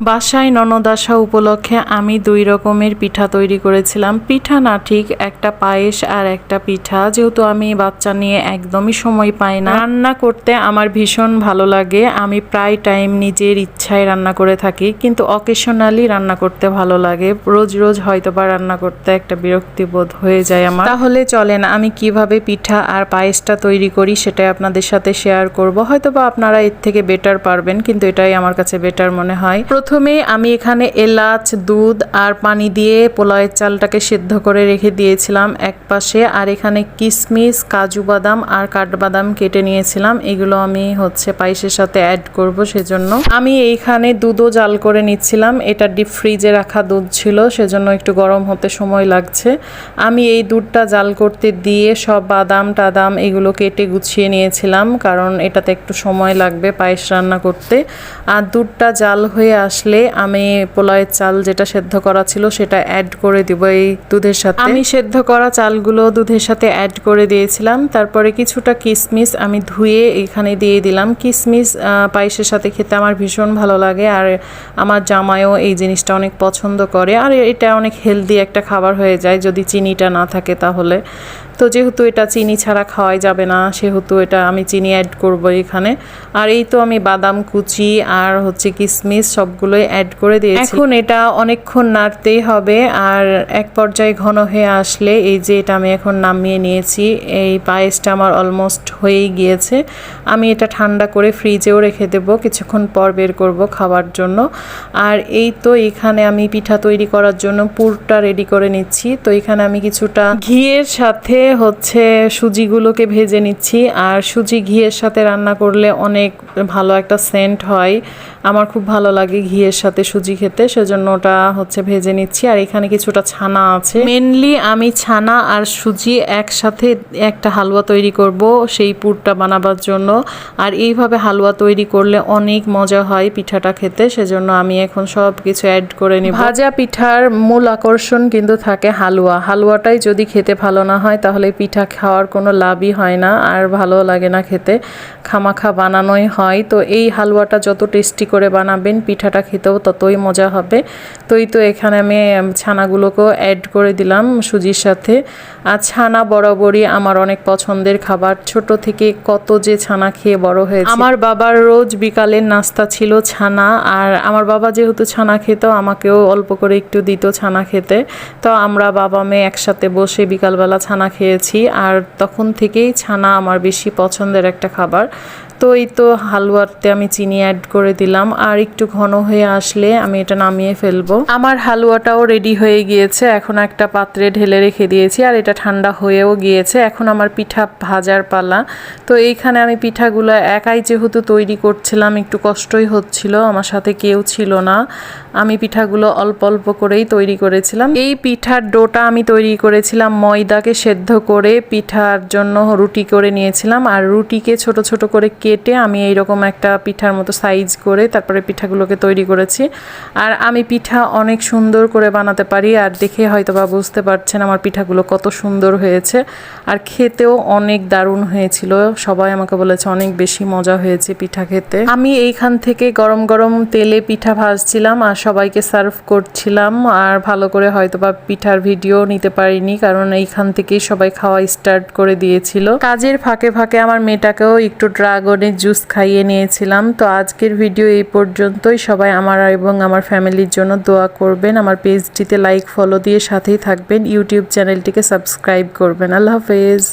বাসায় ননদাসা উপলক্ষে আমি দুই রকমের পিঠা তৈরি করেছিলাম। পিঠা না ঠিক, একটা পায়েস আর একটা পিঠা। যেহেতু আমি বাচ্চা নিয়ে একদমই সময় পাই না। রান্না করতে আমার ভীষণ ভালো লাগে। আমি প্রায় টাইম নিজের ইচ্ছায় রান্না করে থাকি, কিন্তু অকেশনালি রান্না করতে ভালো লাগে। রোজ রোজ হয়তো বা রান্না করতে একটা বিরক্তিবোধ হয়ে যায় আমার। তাহলে চলেন আমি কীভাবে পিঠা আর পায়েসটা তৈরি করি সেটাই আপনাদের সাথে শেয়ার করব। হয়তো বা আপনারা এর থেকে বেটার পারবেন, কিন্তু এটাই আমার কাছে বেটার মনে হয়। প্রথমে আমি এখানে এলাচ, দুধ আর পানি দিয়ে পোলাওয়ের চালটাকে সিদ্ধ করে রেখে দিয়েছিলাম এক পাশে। আর এখানে কিশমিশ কাজু বাদাম আর কাঠবাদাম কেটে নিয়েছিলাম। এগুলো আমি হচ্ছে পায়েসের সাথে অ্যাড করব সেজন্য। আমি এইখানে দুধও জাল করে নিচ্ছিলাম। এটা ডিপ ফ্রিজে রাখা দুধ ছিল, সেজন্য একটু গরম হতে সময় লাগছে। আমি এই দুধটা জাল করতে দিয়ে সব বাদাম, টাদাম এগুলো কেটে গুছিয়ে নিয়েছিলাম, কারণ এটাতে একটু সময় লাগবে পায়েস রান্না করতে। আর দুধটা জাল হয়ে আসলে আমি পোলাওয়ের চাল যেটা সেদ্ধ করা ছিল সেটা অ্যাড করে দিব এই দুধের সাথে। আমি সেদ্ধ করা চালগুলো দুধের সাথে অ্যাড করে দিয়েছিলাম তারপরে কিছুটা কিশমিশ আমি ধুয়ে এখানে দিয়ে দিলাম। আহ, পায়েসের সাথে খেতে আমার ভীষণ ভালো লাগে আর আমার জামাইও এই জিনিসটা অনেক পছন্দ করে। আর এটা অনেক হেলদি একটা খাবার হয়ে যায় যদি চিনিটা না থাকে তাহলে। তো যেহেতু এটা চিনি ছাড়া খাওয়াই যাবে না সেহেতু এটা আমি চিনি অ্যাড করব এখানে। আর এই তো আমি বাদাম কুচি আর হচ্ছে কিশমিশ সবগুলোই অ্যাড করে দিয়েছি। এখন এটা অনেকক্ষণ নাড়তেই হবে, আর এক পর্যায়ে ঘন হয়ে আসলে এই যে এটা আমি এখন নামিয়ে নিয়েছি, এই পায়েসটা আমার অলমোস্ট হয়েই গিয়েছে। আমি এটা ঠান্ডা করে ফ্রিজেও রেখে দেব, কিছুক্ষণ পর বের করব খাওয়ার জন্য। আর এই তো এখানে আমি পিঠা তৈরি করার জন্য পুরটা রেডি করে নিচ্ছি। তো এখানে আমি কিছুটা ঘিয়ের সাথে হচ্ছে সুজিগুলোকে ভেজে নিচ্ছি, আর সুজি ঘিয়ের সাথে রান্না করলে অনেক ভালো একটা সেন্ট হয়। আমার খুব ভালো লাগে ঘিয়ের সাথে সুজি খেতে, সেজন্য ওটা হচ্ছে ভেজে নিচ্ছি। আর এখানে কিছুটা ছানা আছে। মেনলি আমি ছানা আর সুজি একসাথে একটা হালুয়া তৈরি করব সেই পুরটা বানাবার জন্য। আর এইভাবে হালুয়া তৈরি করলে অনেক মজা হয় পিঠাটা খেতে, সেজন্য আমি এখন সব কিছু অ্যাড করে নিই ভাজা পিঠার মূল আকর্ষণ কিন্তু থাকে হালুয়া। হালুয়াটাই যদি খেতে ভালো না হয়, তাহলে পিঠা খাওয়ার কোনো লাভই হয় না, আর ভালো লাগে না খেতে। খামাখা বানানোই হয়। তো এই হালুয়াটা যত টেস্টি করে বানাবেন, পিঠাটা খেতেও ততই মজা হবে। তো তো এখানে আমি ছানাগুলোকেও অ্যাড করে দিলাম সুজির সাথে। আর ছানা বরাবরই আমার অনেক পছন্দের খাবার। ছোট থেকে কত যে ছানা খেয়ে বড় হয়েছে। আমার বাবার রোজ বিকালের নাস্তা ছিল ছানা, আর আমার বাবা যেহেতু ছানা খেত, আমাকেও অল্প করে একটু দিত ছানা খেতে। তো আমরা বাবা, মেয়ে একসাথে বসে বিকালবেলা ছানা খেয়েছি, আর তখন থেকেই ছানা আমার বেশি পছন্দের একটা খাবার। তো এই তো হালুয়াতে আমি চিনি অ্যাড করে দিলাম, আর একটু ঘন হয়ে আসলে আমি এটা নামিয়ে ফেলব। আমার হালুয়াটাও রেডি হয়ে গিয়েছে, এখন একটা পাত্রে ঢেলে রেখে দিয়েছি, আর এটা ঠান্ডা হয়েও গিয়েছে। এখন আমার পিঠা ভাজার পালা। তো এইখানে আমি পিঠাগুলো একাই যেহেতু তৈরি করছিলাম, একটু কষ্টই হচ্ছিল, আমার সাথে কেউ ছিল না। আমি পিঠাগুলো অল্প অল্প করেই তৈরি করেছিলাম। এই পিঠার ডোটা আমি তৈরি করেছিলাম ময়দাকে সেদ্ধ করে, পিঠার জন্য রুটি করে নিয়েছিলাম, আর রুটিকে ছোট ছোট করে কেটে আমি এইরকম একটা পিঠার মতো সাইজ করে তারপরে পিঠাগুলোকে তৈরি করেছি। আর আমি পিঠা অনেক সুন্দর করে বানাতে পারি আর দেখে হয়তো বা বুঝতে পারছেন আমার পিঠাগুলো কত সুন্দর হয়েছে। আর খেতেও অনেক দারুণ হয়েছিল। সবাই আমাকে বলেছে অনেক বেশি মজা হয়েছে পিঠা খেতে। আমি এইখান থেকে গরম গরম তেলে পিঠা ভাজছিলাম আর সবাইকে সার্ভ করছিলাম আর ভালো করে হয়তো বা পিঠার ভিডিও নিতে পারিনি কারণ এইখান থেকেই সবাই খাওয়া স্টার্ট করে দিয়েছিল। কাজের ফাঁকে ফাঁকে আমার মেয়েটাকেও একটু ড্রাগনের জুস খাইয়ে নিয়েছিলাম। তো আজকের ভিডিও এই পর্যন্তই। সবাই আমার এবং আমার ফ্যামিলির জন্য দোয়া করবেন। আমার পেজটিতে লাইক ফলো দিয়ে সাথেই থাকবেন। ইউটিউব চ্যানেলটিকে সাবস্ক্রাইব করবেন। আল্লাহ হাফেজ।